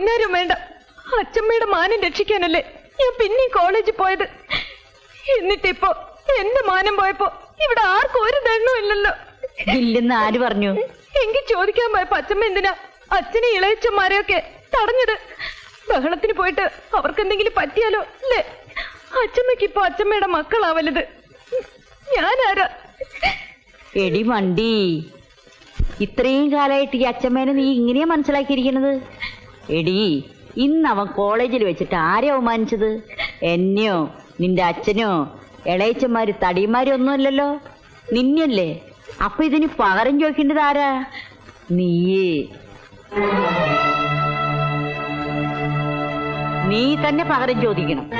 പുന്നാരം വേണ്ട. അച്ഛമ്മയുടെ മാനം രക്ഷിക്കാനല്ലേ ഞാൻ പിന്നെ കോളേജിൽ പോയത്. എന്നിട്ടിപ്പോ എന്റെ മാനം പോയപ്പോ ഇവിടെ ആർക്കും ഒരു ദണ്ണു ഇല്ലല്ലോ. ഇല്ലെന്ന് ആര് പറഞ്ഞു? എങ്കിൽ ചോദിക്കാൻ പോയപ്പോ അച്ഛമ്മ എന്തിനാ അച്ഛനെ ഇളയച്ചന്മാരെയൊക്കെ തടഞ്ഞത്? ബഹളത്തിന് പോയിട്ട് അവർക്ക് എന്തെങ്കിലും പറ്റിയാലോ അല്ലേ? അച്ഛമ്മയ്ക്ക് ഇപ്പൊ അച്ഛമ്മയുടെ മക്കളാവലത്. ഞാനാരാ? എടി വണ്ടി ഇത്രയും കാലമായിട്ട് ഈ അച്ഛമ്മേനെ നീ ഇങ്ങനെയാ മനസ്സിലാക്കിയിരിക്കണത് എടി ഇന്ന് അവൻ കോളേജിൽ വെച്ചിട്ട് ആരെ അവമാനിച്ചത്? എന്നെയോ നിന്റെ അച്ഛനോ ഇളയച്ചന്മാര് തടിമാരും ഒന്നുമല്ലല്ലോ നിന്നല്ലേ അപ്പൊ ഇതിന് പകരം ചോദിക്കേണ്ടത് ആരാ? നീയേ. നീ തന്നെ പകരം ചോദിക്കണം.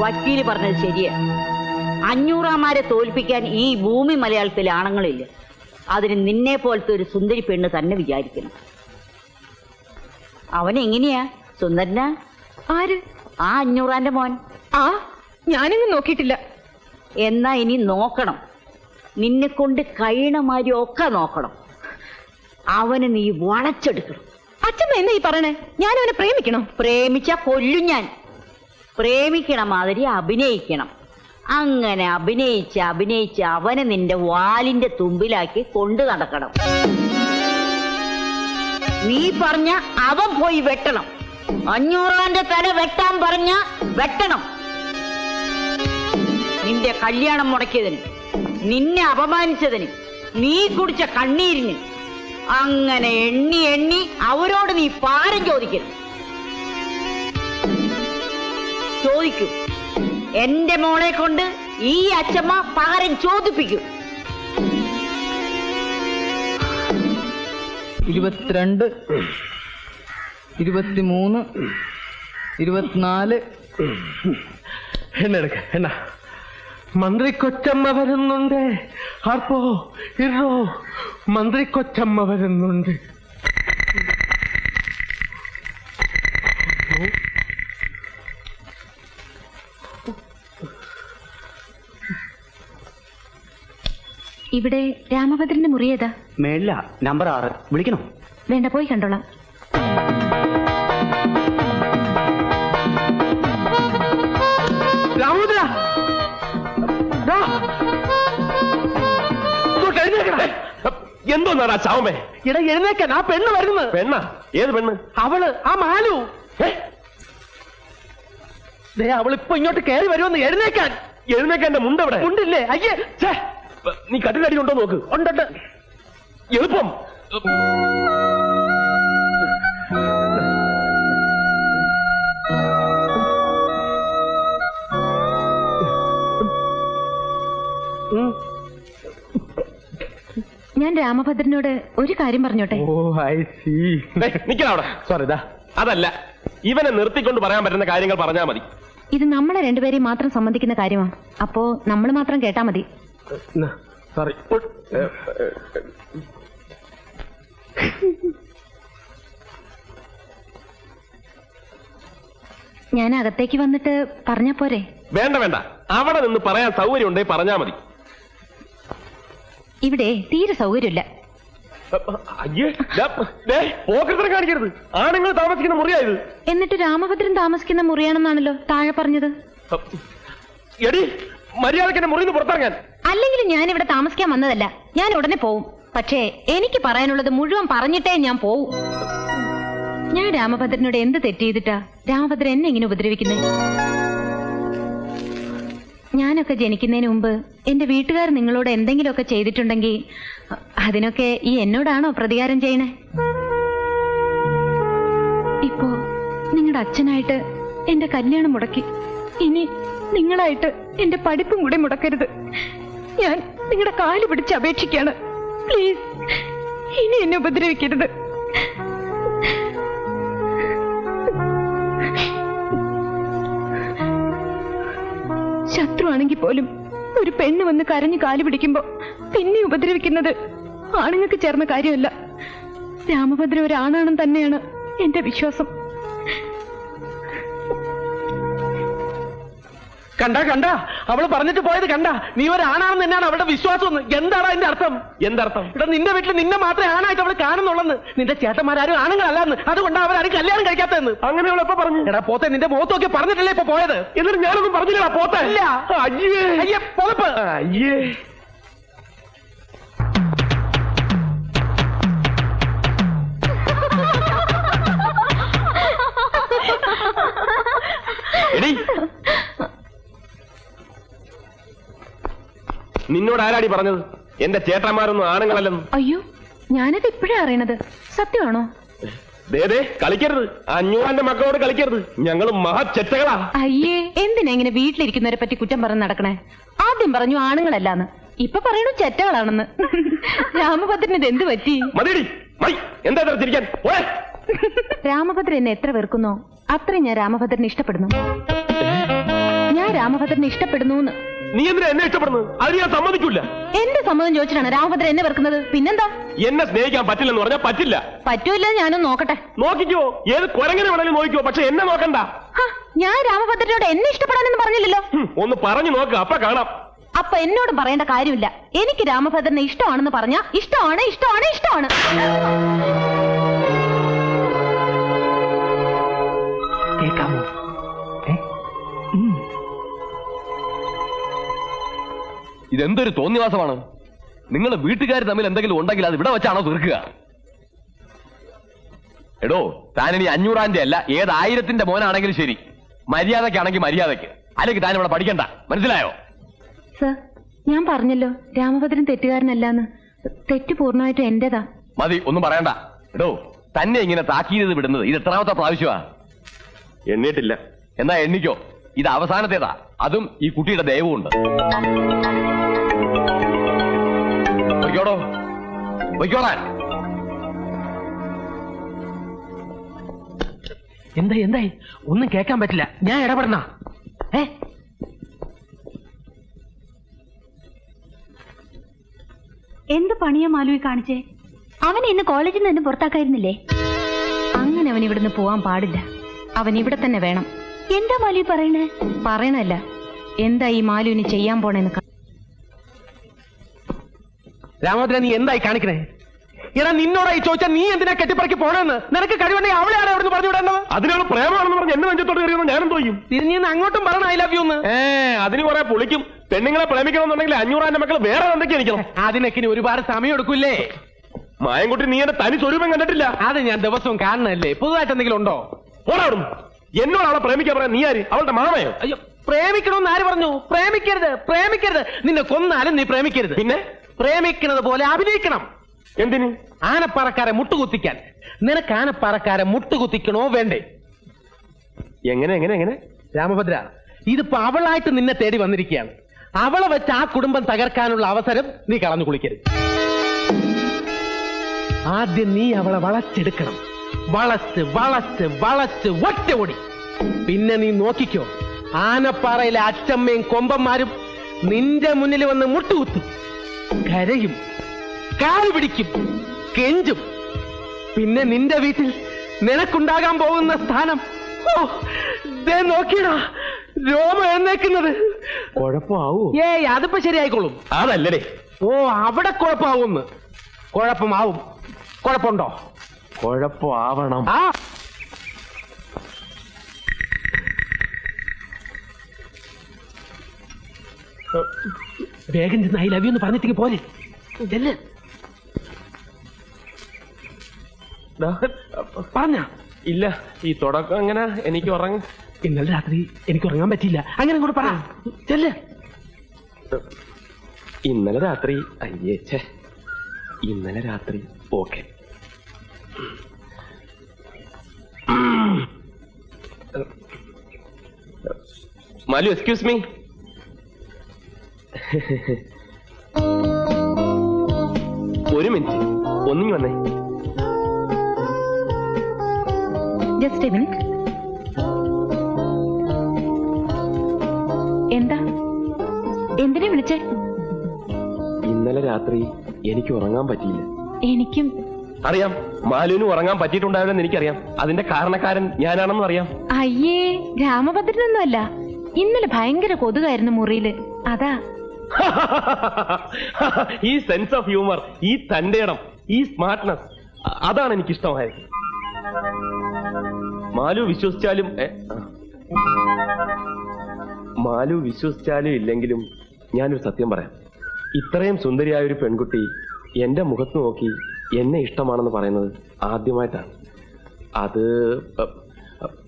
വക്കീൽ പറഞ്ഞത് ശരിയാ. അഞ്ഞൂറാമാരെ തോൽപ്പിക്കാൻ ഈ ഭൂമി മലയാളത്തിൽ ആണുങ്ങളില്ല. അതിന് നിന്നെ പോലത്തെ ഒരു സുന്ദരി പെണ്ണ് തന്നെ വിചാരിക്കണം. അവൻ എങ്ങനെയാ? സുന്ദരനാ? ആര്? ആ അഞ്ഞൂറാന്റെ മോൻ. ആ ഞാനിന്ന് നോക്കിയിട്ടില്ല. എന്നാ ഇനി നോക്കണം. നിന്നെ കൊണ്ട് കഴിയണമാരി ഒക്കെ നോക്കണം. അവന് നീ വളച്ചെടുക്കണം. അച്ഛമ്മ എന്നാ ഈ പറയണേ? ഞാൻ അവനെ പ്രേമിക്കണോ? പ്രേമിച്ച കൊല്ലും ഞാൻ. പ്രേമിക്കണ മാതിരി അഭിനയിക്കണം. അങ്ങനെ അഭിനയിച്ച് അഭിനയിച്ച് അവനെ നിന്റെ വാലിന്റെ തുമ്പിലാക്കി കൊണ്ടു നടക്കണം. നീ പറഞ്ഞ അവൻ പോയി വെട്ടണം. അഞ്ഞൂറാന്റെ തല വെട്ടാൻ പറഞ്ഞ വെട്ടണം. നിന്റെ കല്യാണം മുടക്കിയതിന് നിന്നെ അപമാനിച്ചതിന് നീ കുടിച്ച കണ്ണീരിന് അങ്ങനെ എണ്ണി എണ്ണി അവരോട് നീ പാരം ചോദിക്കരുത്. ചോദിക്കും എന്റെ മോളെ കൊണ്ട് ഈ അച്ഛമ്മ പാരം ചോദിപ്പിക്കും. ഇരുപത്തിരണ്ട് ഇരുപത്തിമൂന്ന് ഇരുപത്തിനാല്. എന്നെ എടുക്ക എന്നാ? മന്ത്രി കൊച്ചമ്മ വരുന്നുണ്ട്. ആർപ്പോ? ഇറോ? മന്ത്രി കൊച്ചമ്മ വരുന്നുണ്ട്. ഇവിടെ രാമഭദ്രന്റെ മുറി ഏതാ? മേളില നമ്പർ ആറ്. വിളിക്കണോ? വേണ്ട പോയി കണ്ടോളാം. രാമോദര എഴുന്നേക്കണേ. എന്തോന്നാടാ ചാവമേ ഇട എഴുന്നേക്കാൻ ആ പെണ്ണ് വരുന്നത്. പെണ്ണ? ഏത് പെണ്ണ്? അവൾ ആ മാലു? ദേ അവൾ ഇപ്പൊ ഇങ്ങോട്ട് കയറി വരുമെന്ന് എഴുന്നേക്കാൻ എഴുന്നേക്കാൻ എന്റെ മുണ്ടവിടെ മുണ്ടില്ലേ? അയ്യേ! നീ കട്ടിലടി ഉണ്ടോ നോക്ക്. ഉണ്ടുണ്ട്. എളുപ്പം. ഞാൻ രാമഭദ്രനോട് ഒരു കാര്യം പറഞ്ഞോട്ടെ? Oh I see. നിക്കണ അവിടെ. സോറി ദാ. അതല്ല ഇവനെ നിർത്തിക്കൊണ്ട് പറയാൻ പറ്റുന്ന കാര്യങ്ങൾ പറഞ്ഞാൽ മതി. ഇത് നമ്മളെ രണ്ടുപേരെയും മാത്രം സംബന്ധിക്കുന്ന കാര്യമാണ് അപ്പോ നമ്മൾ മാത്രം കേട്ടാ മതി. സോറി ഞാൻ അകത്തേക്ക് വന്നിട്ട് പറഞ്ഞ പോരെ? വേണ്ട വേണ്ട. അവിടെ നിന്ന് പറയാൻ സൗകര്യം ഉണ്ടെങ്കിൽ പറഞ്ഞാ മതി. ഇവിടെ തീരെ സൗകര്യമില്ല. അയ്യേ പോക്കറ്റിനെ കാണിക്കരുത്. ആണുങ്ങൾ താമസിക്കുന്ന മുറിയായത്. എന്നിട്ട് രാമഭദ്രൻ താമസിക്കുന്ന മുറിയാണെന്നാണല്ലോ താഴെ പറഞ്ഞത്. എടി മര്യാദയ്ക്ക് എന്റെ മുറിയിൽ നിന്ന് പുറത്തിറങ്ങാൻ. അല്ലെങ്കിൽ ഞാൻ ഇവിടെ താമസിക്കാൻ വന്നതല്ല. ഞാൻ ഉടനെ പോവും. പക്ഷേ എനിക്ക് പറയാനുള്ളത് മുഴുവൻ പറഞ്ഞിട്ടേ ഞാൻ പോവും. ഞാൻ രാമഭദ്രനോട് എന്ത് തെറ്റ് ചെയ്തിട്ടാ രാമഭദ്രൻ എന്നെ ഇങ്ങനെ ഉപദ്രവിക്കുന്നത് ഞാനൊക്കെ ജനിക്കുന്നതിന് മുമ്പ് എന്റെ വീട്ടുകാർ നിങ്ങളോട് എന്തെങ്കിലുമൊക്കെ ചെയ്തിട്ടുണ്ടെങ്കിൽ അതിനൊക്കെ ഈ എന്നോടാണോ പ്രതികാരം ചെയ്യണേ? ഇപ്പോ നിങ്ങളുടെ അച്ഛനായിട്ട് എന്റെ കല്യാണം മുടക്കി. ഇനി നിങ്ങളായിട്ട് എന്റെ പഠിപ്പും കൂടെ മുടക്കരുത്. ഞാൻ നിങ്ങളുടെ കാൽ പിടിച്ച് അപേക്ഷിക്കാണ് പ്ലീസ്. ഇനി എന്നെ ഉപദ്രവിക്കരുത്. ശത്രുവാണെങ്കിൽ പോലും ഒരു പെണ്ണ് വന്ന് കരഞ്ഞു കാലു പിടിക്കുമ്പോ പിന്നെ ഉപദ്രവിക്കുന്നത് ആണുങ്ങൾക്ക് ചേർന്ന കാര്യമല്ല. രാമഭദ്ര ഒരാണാണെന്ന് തന്നെയാണ് എന്റെ വിശ്വാസം. കണ്ട കണ്ട. അവൾ പറഞ്ഞിട്ട് പോയത് കണ്ട. നീ ഒരാണാണെന്ന് തന്നെയാണ് അവളുടെ വിശ്വാസം എന്താണ് അതിന്റെ അർത്ഥം? എന്തർത്ഥം? ഇവിടെ നിന്റെ വീട്ടിൽ നിന്നെ മാത്രമേ ആണായിട്ട് അവൾ കാണുന്നുള്ളെന്ന്. നിന്റെ ചേട്ടന്മാരും ആണുങ്ങളല്ലെന്ന്. അതുകൊണ്ടാണ് അവരാരും കല്യാണം കഴിക്കാത്തതെന്ന്. അങ്ങനെ അവൾ എപ്പോ പറഞ്ഞു? എടാ പോത്തെ നിന്റെ മുഖത്തൊക്കെ പറഞ്ഞിട്ടല്ലേ ഇപ്പൊ പോയത്? എന്നിട്ട് ഞാനൊന്നും പറഞ്ഞില്ല പോത്ത. ഇല്ല. അയ്യേ. അയ്യേ പുതപ്പ്. അയ്യേ. എടി നിന്നോട് ആരാടി പറഞ്ഞത്? എന്റെ ചേട്ടന്മാരൊന്നും ആണുങ്ങളല്ലെന്ന്. അയ്യോ ഞാനത് ഇപ്പോഴാ അറിയണത്. സത്യമാണോ? കളിക്കരുത്. അഞ്ഞൂറാന്റെ മക്കളോട് കളിക്കരുത്. ഞങ്ങൾ മഹാചെറ്റകളാ. അയ്യേ എന്തിനാ ഇങ്ങനെ വീട്ടിലിരിക്കുന്നവരെ പറ്റി കുറ്റം പറഞ്ഞ് നടക്കണേ? ആദ്യം പറഞ്ഞു ആണുങ്ങളല്ലാന്ന്. ഇപ്പൊ പറയണു ചെറ്റകളാണെന്ന്. രാമഭദ്രന് ഇത് എന്ത് പറ്റി? മതിയടി. മതി. എന്താ രാമഭദ്രൻ എന്നെ എത്ര വെറുക്കുന്നോ? അത്രയും ഞാൻ രാമഭദ്രനെ ഇഷ്ടപ്പെടുന്നു. ഞാൻ രാമഭദ്രനെ ഇഷ്ടപ്പെടുന്നു നീ എന്തിനാ എന്നെ ഇഷ്ടപ്പെടുന്നത്? അത് ഞാൻ സമ്മതിക്കൂല. എന്റെ സമ്മതം ചോദിച്ചിട്ടാണ് രാമഭദ്രൻ എന്നെ വെറുക്കുന്നത്. പിന്നെന്താ? എന്നെ സ്നേഹിക്കാൻ പറ്റില്ലെന്ന് പറഞ്ഞാൽ പറ്റില്ല. പറ്റൂല്ല ഞാനും നോക്കട്ടെ. നോക്കിക്കോ. ഏത് കുരങ്ങനെ വേണേലും നോക്കിക്കോ പക്ഷെ എന്നെ നോക്കണ്ട. ഹ, ഞാൻ രാമഭദ്രനോട് എന്നെ ഇഷ്ടപ്പെടാനെന്ന് പറഞ്ഞില്ലല്ലോ. ഹും, ഒന്ന് പറഞ്ഞു നോക്ക് അപ്പൊ കാണാം. അപ്പൊ എന്നോട് പറയേണ്ട കാര്യമില്ല. എനിക്ക് രാമഭദ്രനെ ഇഷ്ടമാണെന്ന് പറഞ്ഞ ഇഷ്ടമാണ് ഇഷ്ടമാണ് ഇഷ്ടമാണ്. ഇതെന്തൊരു തോന്നിവാസമാണ്? നിങ്ങൾ വീട്ടുകാർ തമ്മിൽ എന്തെങ്കിലും ഉണ്ടെങ്കിൽ അത് ഇവിടെ വെച്ചാണോ തീർക്കുക? എടോ താനിനി അഞ്ഞൂറാന്റെ അല്ല ഏത് ആയിരത്തിന്റെ മോനാണെങ്കിലും ശരി. മര്യാദക്കാണെങ്കിൽ മര്യാദയ്ക്ക് അല്ലെങ്കിൽ താൻ ഇവിടെ പഠിക്കണ്ട. മനസ്സിലായോ? സർ ഞാൻ പറഞ്ഞല്ലോ രാമഭദ്രൻ തെറ്റുകാരനല്ലാന്ന്. തെറ്റ് പൂർണമായിട്ടും എന്റേതാ. മതി ഒന്നും പറയണ്ട. എടോ തന്നെ ഇങ്ങനെ താക്കീത് വിടുന്നത് ഇത് എത്രാമത്തെ പ്രാവശ്യമാ? എണ്ണിട്ടില്ല എന്നാ എണ്ണിക്കോ. ഇത് അവസാനത്തേതാ. അതും ഈ കുട്ടിയുടെ ദയവുമുണ്ട്. പൊയ്ക്കോളാൻ. എന്തായി എന്തായി? ഒന്നും കേൾക്കാൻ പറ്റില്ല. ഞാൻ ഇടപെടണ ഏ? എന്ത് പണിയാ മാലുവി കാണിച്ചേ? അവനെ ഇന്ന് കോളേജിൽ നിന്ന് പുറത്താക്കായിരുന്നില്ലേ? അങ്ങനെ അവൻ ഇവിടുന്ന് പോവാൻ പാടില്ല. അവൻ ഇവിടെ തന്നെ വേണം. എന്താ മാലുവി പറയണേ പറയണല്ല എന്താ ഈ മാലുവിന് ചെയ്യാൻ പോണെന്ന് രാമോദ്ര നീ എന്തായി കാണിക്കണേ? എടാ നിന്നോടായി ചോദിച്ചാൽ നീ എന്തിനാ കെട്ടിപ്പറക്കി പോണെന്ന്? നിനക്ക് കഴിവുണ്ടെങ്കിൽ അവളെ ആരാ അവിടെ പറഞ്ഞു വിടേണ്ടത് അതിനാണ് പ്രേമാണെന്ന് പറഞ്ഞ് എന്നെ നെഞ്ചത്തോട്ട് കയറിയെന്ന് ഞാനും തോന്നും തിരിഞ്ഞു അങ്ങോട്ടും പറഞ്ഞ ഐ ലവ് യു എന്ന്. ഏ അതിന് കുറെ പൊളിക്കും. പെണ്ണുങ്ങളെ പ്രേമിക്കണമെന്നുണ്ടെങ്കിൽ അഞ്ഞൂറാന്റെ മക്കൾ വേറെ എന്തൊക്കെ എനിക്കണം. അതിനൊക്കെ ഇനി ഒരുപാട് സമയം എടുക്കൂല്ലേ? മായൻകുട്ടി നീ എന്റെ തനി സ്വരൂപം കണ്ടിട്ടില്ല. അത് ഞാൻ ദിവസവും കാണണല്ലേ പുതുതായിട്ട് എന്തെങ്കിലും ഉണ്ടോ? ഓടാവിടും എന്നോട് അവളെ പ്രേമിക്കാൻ പറയാൻ നീ ആര്? അവളുടെ മാമയോ? അയ്യോ പ്രേമിക്കണമെന്ന് ആര് പറഞ്ഞു? പ്രേമിക്കരുത് പ്രേമിക്കരുത്. നിന്നെ കൊന്നാലും നീ പ്രേമിക്കരുത്. പിന്നെ? പ്രേമിക്കുന്നത് പോലെ അഭിനയിക്കണം. എന്തിന്? ആനപ്പാറക്കാരെ മുട്ടുകുത്തിക്കാൻ. നിനക്ക് ആനപ്പാറക്കാരെ മുട്ടുകുത്തിക്കണോ വേണ്ടേ? എങ്ങനെ എങ്ങനെ എങ്ങനെ? രാമഭദ്ര ഇതിപ്പോ അവളായിട്ട് നിന്നെ തേടി വന്നിരിക്കുകയാണ്. അവളെ വെച്ച് ആ കുടുംബം തകർക്കാനുള്ള അവസരം നീ കളഞ്ഞു കുളിക്കരുത്. ആദ്യം നീ അവളെ വളച്ചെടുക്കണം. വളച്ച് വളച്ച് വളച്ച് ഒറ്റ ഓടി പിന്നെ നീ നോക്കിക്കോ ആനപ്പാറയിലെ അച്ചമ്മയും കൊമ്പന്മാരും നിന്റെ മുന്നിൽ വന്ന് മുട്ടുകുത്തും. കരയും കാൽ പിടിക്കും കെഞ്ചും. പിന്നെ നിന്റെ വീട്ടിൽ നിനക്കുണ്ടാകാൻ പോകുന്ന സ്ഥാനം. ഓ ദേ നോക്കിയടാ രോമ എഴുന്നേക്കുന്നത്. കുഴപ്പമാവൂ? ഏയ് അതിപ്പോ ശരിയായിക്കോളും. അതല്ലേ ഓ അവിടെ കുഴപ്പമാവുമെന്ന് കുഴപ്പമാവും. കുഴപ്പമുണ്ടോ? കുഴപ്പമാവണം. ആ. വേഗം ചെന്ന് ഐ ലവ് യു എന്ന് പറഞ്ഞിട്ടേക്ക് പോലെ ചെല്ല്. പറഞ്ഞ. ഇല്ല ഈ തുടക്കം അങ്ങനെ എനിക്ക് ഉറങ്ങ. ഇന്നലെ രാത്രി എനിക്ക് ഉറങ്ങാൻ പറ്റിയില്ല. അങ്ങനെ കൂടെ പറ. ചെല്ല്. ഇന്നലെ രാത്രി അയ്യേ ഛേ. ഇന്നലെ രാത്രി ഓക്കെ. മാലു എക്സ്ക്യൂസ് മീ ഒരു മിനിറ്റ്. ഒന്നിങ്ങി വന്നേ. ജസ്റ്റ് മിനിറ്റ് എന്താ? എന്തിനെ വിളിച്ചേ? ഇന്നലെ രാത്രി എനിക്ക് ഉറങ്ങാൻ പറ്റിയില്ല. എനിക്കും. അറിയാം. മാലുവിന് ഉറങ്ങാൻ പറ്റിയിട്ടുണ്ടാവില്ലെന്ന് എനിക്കറിയാം. അതിന്റെ കാരണക്കാരൻ ഞാനാണെന്ന് അറിയാം. അയ്യേ രാമഭദ്രനൊന്നുമല്ല ഇന്നലെ ഭയങ്കര കൊതുകായിരുന്നു മുറിയിൽ. അതാ ഈ സെൻസ് ഓഫ് ഹ്യൂമർ ഈ ഇടം ഈ സ്മാർട്ട്നെസ് അതാണ് എനിക്ക് ഇഷ്ടമായത് മാലു വിശ്വസിച്ചാലും മാലു വിശ്വസിച്ചാലും ഇല്ലെങ്കിലും ഞാനൊരു സത്യം പറയാം. ഇത്രയും സുന്ദരിയായ ഒരു പെൺകുട്ടി എന്റെ മുഖത്ത് നോക്കി എന്നെ ഇഷ്ടമാണെന്ന് പറയുന്നത് ആദ്യമായിട്ടാണ്. അത്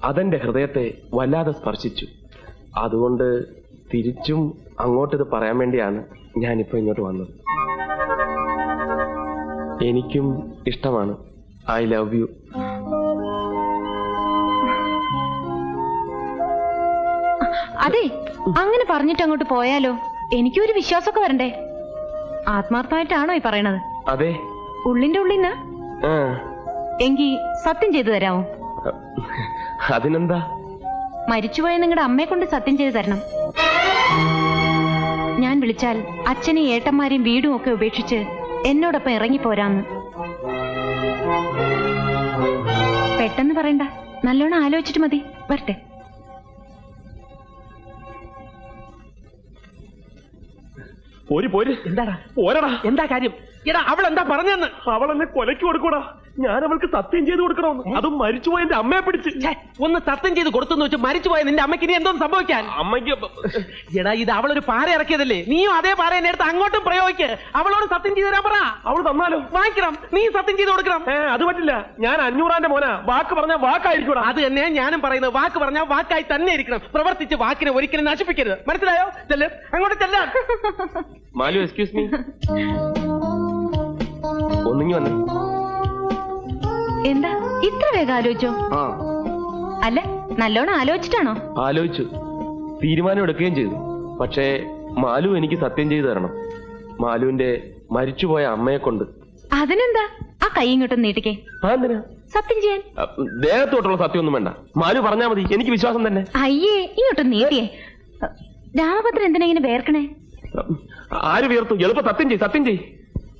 അതെന്റെ ഹൃദയത്തെ വല്ലാതെ സ്പർശിച്ചു. അതുകൊണ്ട് തിരിച്ചും അങ്ങോട്ടിത് പറയാൻ വേണ്ടിയാണ് ഞാനിപ്പോ ഇങ്ങോട്ട് വന്നത്. എനിക്കും ഇഷ്ടമാണ്. ഐ ലവ് യു അതെ അങ്ങനെ പറഞ്ഞിട്ട് അങ്ങോട്ട് പോയാലോ? എനിക്കൊരു വിശ്വാസമൊക്കെ വരണ്ടേ? ആത്മാർത്ഥമായിട്ടാണോ ഈ പറയണത്? അതെ. ഉള്ളിന്റെ ഉള്ളിന്ന്? എങ്കി സത്യം ചെയ്തു തരാമോ? അതിനെന്താ? മരിച്ചുപോയ നിങ്ങളുടെ അമ്മയെ കൊണ്ട് സത്യം ചെയ്തു തരണം. ഞാൻ വിളിച്ചാൽ അച്ഛനെയും ഏട്ടന്മാരെയും വീടും ഒക്കെ ഉപേക്ഷിച്ച് എന്നോടൊപ്പം ഇറങ്ങിപ്പോരാന്ന് പെട്ടെന്ന് പറയണ്ട. നല്ലോണം ആലോചിച്ചിട്ട് മതി. വരട്ടെ. പോര് പോര്. എന്താടാ? പോരടാ. എന്താ കാര്യം? എടാ അവൾ എന്താ പറഞ്ഞെന്ന് അവൾ എന്നെ കൊലയ്ക്ക് കൊടുക്കൂടാ. ഞാൻ അവൾക്ക് സത്യം ചെയ്ത് കൊടുക്കണമെന്ന്. അതും മരിച്ചുപോയ എന്റെ അമ്മയെ പിടിച്ച്. ഛേ, ഒന്ന് സത്യം ചെയ്ത് കൊടുത്തെന്ന് വെച്ച് മരിച്ചുപോയ നിന്റെ അമ്മയ്ക്ക് ഇനി എന്തോന്ന് സംഭവിക്കാൻ? അമ്മയ്ക്ക് എടാ ഇത് അവളൊരു പാറ ഇറക്കിയതല്ലേ? നീയും അതേ പാറ എന്നെ എടുത്ത് അങ്ങോട്ടും പ്രയോഗിക്ക്. അവളോട് സത്യം ചെയ്ത് തരാൻ പറ. അവൾ തന്നാലും. വാങ്ങിക്കണം. നീ സത്യം ചെയ്ത് കൊടുക്കണം. ഏ അത് പറ്റില്ല. ഞാൻ അഞ്ഞൂറാന്റെ മോനാ. വാക്ക് പറഞ്ഞ വാക്കായിരിക്കൂടാ. അത് തന്നെ ഞാനും പറയുന്നത്. വാക്ക് പറഞ്ഞാൽ വാക്കായി തന്നെ ഇരിക്കണം. പ്രവർത്തിച്ച് വാക്കിനെ ഒരിക്കലും നശിപ്പിക്കരുത്. മനസ്സിലായോ? ചെല്ല്. അങ്ങോട്ട് ചെല്ലാം. മാലു എക്സ്ക്യൂസ് മീ ഒന്നിങ്ങി വന്നേ. എന്താ? ഇത്ര വേഗം ആലോചിച്ചോ? ആ. അല്ല നല്ലോണം ആലോചിച്ചിട്ടാണോ? ആലോചിച്ചു. തീരുമാനം എടുക്കുകയും ചെയ്തു. പക്ഷേ മാലു എനിക്ക് സത്യം ചെയ്തു തരണം. മാലുവിന്റെ മരിച്ചുപോയ അമ്മയെ കൊണ്ട് അതിനെന്താ? ആ കൈ ഇങ്ങോട്ടൊന്ന് നീട്ടിക്കേ. ആ എന്തിനാ? സത്യം ചെയ്യാൻ. അ, ദേഹത്തോട്ടുള്ള സത്യമൊന്നും വേണ്ട. മാലു പറഞ്ഞാ മതി. എനിക്ക് വിശ്വാസം തന്നെ. അയ്യേ ഇങ്ങോട്ടൊന്ന് നീട്ടിയേ. രാമഭദ്രൻ എന്തിനാ ഇങ്ങനെ വേർക്കണേ? അ, ആര് വീർത്തു? എളുപ്പം സത്യം ചെയ് സത്യം ചെയ്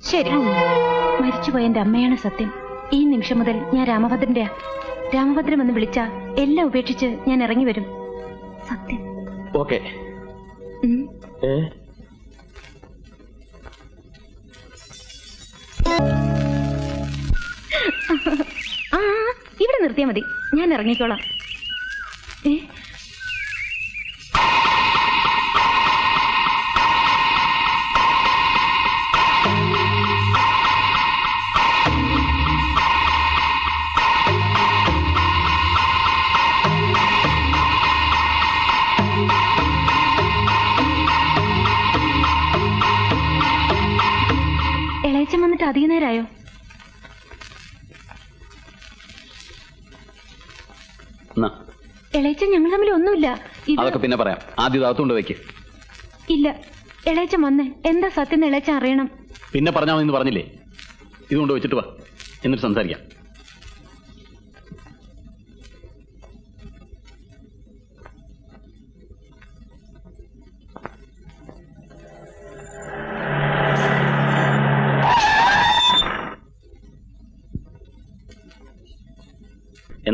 ശരി. മരിച്ചുപോയ എന്റെ അമ്മയാണ് സത്യം. ഈ നിമിഷം മുതൽ ഞാൻ രാമഭദ്രന്റെ രാമഭദ്രൻ എന്ന് വിളിച്ച എല്ലാം ഉപേക്ഷിച്ച് ഞാൻ ഇറങ്ങി വരും. സത്യം. ഓക്കെ. ആ ഇവിടെ നിർത്തിയാ മതി. ഞാൻ ഇറങ്ങിക്കോളാം. ഏ? വന്നിട്ട് അധിക നേരമായോ? എന്നാ. ഇളയച്ചൻ ഞങ്ങൾ തമ്മിൽ ഒന്നുമില്ല. അതൊക്കെ പിന്നെ പറയാം. ആദ്യം അകത്തുകൊണ്ട് വെക്ക്. ഇല്ല. ഇളയച്ചൻ വന്നേ എന്താ സത്യം എന്ന് അറിയണം. പിന്നെ പറഞ്ഞാൽ പറഞ്ഞില്ലേ? ഇതുകൊണ്ട് വെച്ചിട്ട് വാ. എന്നിട്ട് സംസാരിക്കാം.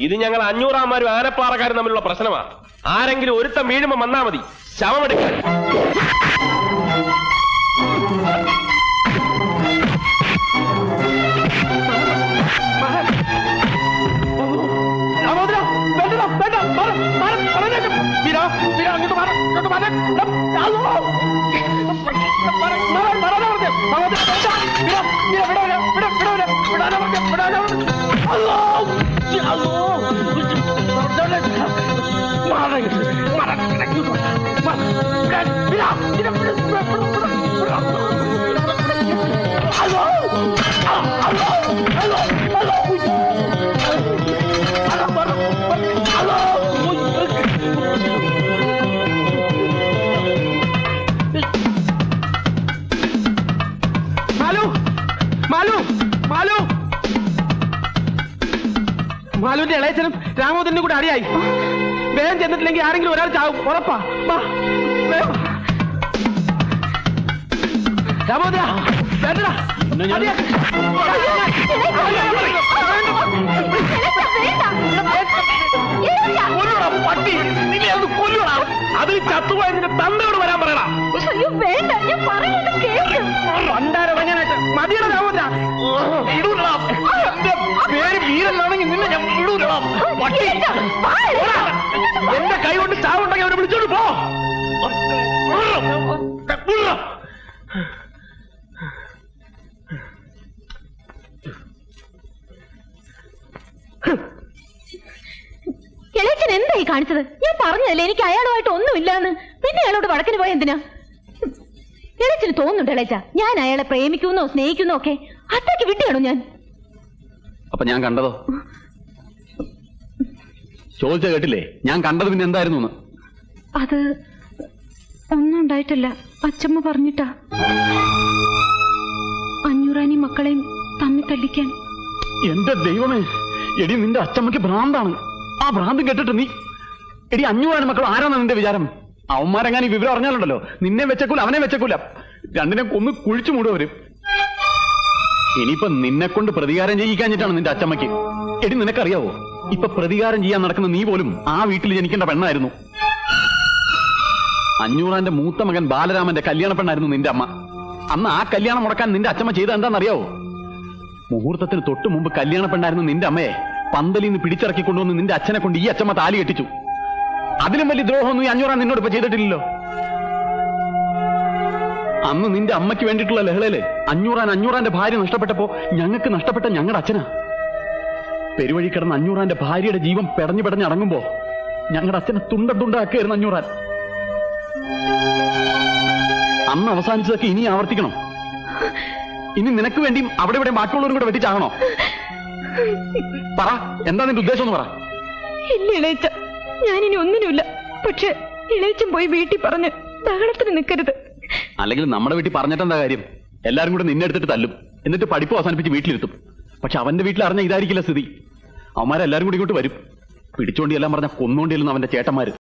ഇത് ഞങ്ങൾ അഞ്ഞൂറാമാരും ആനപ്പാറക്കാരും തമ്മിലുള്ള പ്രശ്നമാണ് ആരെങ്കിലും ഒരുത്തം വീഴുമ്പോ വന്നാ മതി ശവമെടുക്കാൻ ഇവിടെ മാലുവിന്റെ ഇളയച്ചനും രാമോദരനും കൂടെ അടിയായി. വേഗം ചെന്നിട്ടില്ലെങ്കിൽ ആരെങ്കിലും ഒരാൾ ചാവും ഉറപ്പാ വാ, വേഗം. രാമോദര വേണ്ടടാ. അടിയാക്ക്. കൊല്ലുടാ, പട്ടി. നിന്നെ ഒന്ന് കൊല്ലുടാ. അതിൽ ചത്തുപോയ നിന്റെ തന്തയോട് വരാൻ പറയടാ മതിയുടെ രാമോദര ഇടൂലടാ എന്റെ പേര് വീരനാണെങ്കിൽ നിന്നെ ഞാൻ വിടൂലടാ പട്ടി ഓടാ. എന്റെ കൈ കൊണ്ട് ചാവുണ്ടെങ്കിൽ അവരെ വിളിച്ചോണ്ട് പോ. കിളച്ചൻ എന്തായി കാണിച്ചത്? ഞാൻ പറഞ്ഞതല്ലേ എനിക്ക് അയാളുമായിട്ട് ഒന്നുമില്ലാന്ന്. പിന്നെ അയാളോട് വടക്കിന് പോയ എന്തിനാ? ഇളയച്ചന് തോന്നുന്നുണ്ട് ഇളച്ച ഞാൻ അയാളെ പ്രേമിക്കുന്നോ സ്നേഹിക്കുന്നോ ഒക്കെ. അത്രയ്ക്ക് വിട്ടിയാണോ ഞാൻ? അപ്പൊ ഞാൻ കണ്ടതോ? ചോദിച്ച കേട്ടില്ലേ? ഞാൻ കണ്ടത് പിന്നെ എന്തായിരുന്നു എന്ന് അത് ഒന്നും ഉണ്ടായിട്ടില്ല. അച്ചമ്മ പറഞ്ഞിട്ടാ. അഞ്ഞൂറാനി മക്കളെയും തമ്മി തല്ലിക്കാൻ. എന്റെ ദൈവമേ എടി നിന്റെ അച്ഛമ്മക്ക് ഭ്രാന്താണ്. ആ ഭ്രാന്ത് കേട്ടിട്ട് നീ എടി അഞ്ഞൂറാനി മക്കൾ ആരാണ് നിന്റെ വിചാരം? അവന്മാരെങ്ങാനും ഈ വിവരം അറിഞ്ഞാലുണ്ടല്ലോ. നിന്നെ വെച്ചക്കൂല അവനെ വെച്ചക്കൂല. രണ്ടിനെ ഒന്ന് കുഴിച്ചു മൂടുവരും. ഇനിയിപ്പൊ നിന്നെ കൊണ്ട് പ്രതികാരം ചെയ്യിക്കാഞ്ഞിട്ടാണ് നിന്റെ അച്ഛമ്മക്ക് എടി നിനക്കറിയാവോ? ഇപ്പൊ പ്രതികാരം ചെയ്യാൻ നടക്കുന്ന നീ പോലും ആ വീട്ടിൽ ജനിക്കേണ്ട പെണ്ണായിരുന്നു. അഞ്ഞൂറാന്റെ മൂത്ത മകൻ ബാലരാമന്റെ കല്യാണ പെണ്ണായിരുന്നു നിന്റെ അമ്മ. അന്ന് ആ കല്യാണം മുടക്കാൻ നിന്റെ അച്ഛമ്മ ചെയ്ത എന്താണെന്നറിയാവോ മുഹൂർത്തത്തിന് തൊട്ടു മുമ്പ് കല്യാണ പെണ്ണായിരുന്നു നിന്റെ അമ്മയെ. പന്തലിൽ നിന്ന് പിടിച്ചിറക്കി കൊണ്ടുവന്ന് നിന്റെ അച്ഛനെ കൊണ്ട് ഈ അച്ഛമ്മ താലി കെട്ടിച്ചു. അതിലും വലിയ ദ്രോഹമൊന്നും ഈ അഞ്ഞൂറാൻ നിന്നോട് ഇപ്പൊ ചെയ്തിട്ടില്ലല്ലോ. അന്ന് നിന്റെ അമ്മയ്ക്ക് വേണ്ടിയിട്ടുള്ള ലഹളയിൽ അഞ്ഞൂറാൻ അഞ്ഞൂറാന്റെ ഭാര്യ നഷ്ടപ്പെട്ടപ്പോ ഞങ്ങൾക്ക് നഷ്ടപ്പെട്ട ഞങ്ങളുടെ അച്ഛനാ. പെരുവഴി കിടന്ന അഞ്ഞൂറാന്റെ ഭാര്യയുടെ ജീവൻ പെടഞ്ഞു പെടഞ്ഞ് അടങ്ങുമ്പോ ഞങ്ങളുടെ അച്ഛനെ തുണ്ട തുണ്ടാക്കുകയായിരുന്നു അഞ്ഞൂറാൻ. അന്ന് അവസാനിച്ചതൊക്കെ ഇനി ആവർത്തിക്കണം. ഇനി നിനക്ക് വേണ്ടിയും അവിടെ ഇവിടെ ബാക്കിയുള്ളവരും കൂടെ വെട്ടിച്ചാകണോ? പറ എന്താ നിന്റെ ഉദ്ദേശം എന്ന് പറ. ഇല്ല ഇളയച്ച. ഞാനിനി ഒന്നിനുമില്ല. പക്ഷെ ഇളയച്ചൻ പോയി വീട്ടിൽ പറഞ്ഞ് ബഹളത്തിന് നിൽക്കരുത് അല്ലെങ്കിൽ നമ്മുടെ വീട്ടിൽ പറഞ്ഞിട്ടെന്താ കാര്യം? എല്ലാരും കൂടെ നിന്നെ എടുത്തിട്ട് തല്ലും. എന്നിട്ട് പഠിപ്പ് അവസാനിപ്പിച്ച് വീട്ടിലിരുത്തും. പക്ഷെ അവന്റെ വീട്ടിൽ അറിഞ്ഞ ഇതായിരിക്കില്ല സ്ഥിതി. അവന്മാരെല്ലാരും കൂടി ഇങ്ങോട്ട് വരും. പിടിച്ചോണ്ടി എല്ലാം പറഞ്ഞ കൊന്നുകൊണ്ടിരുന്ന അവന്റെ ചേട്ടന്മാര്.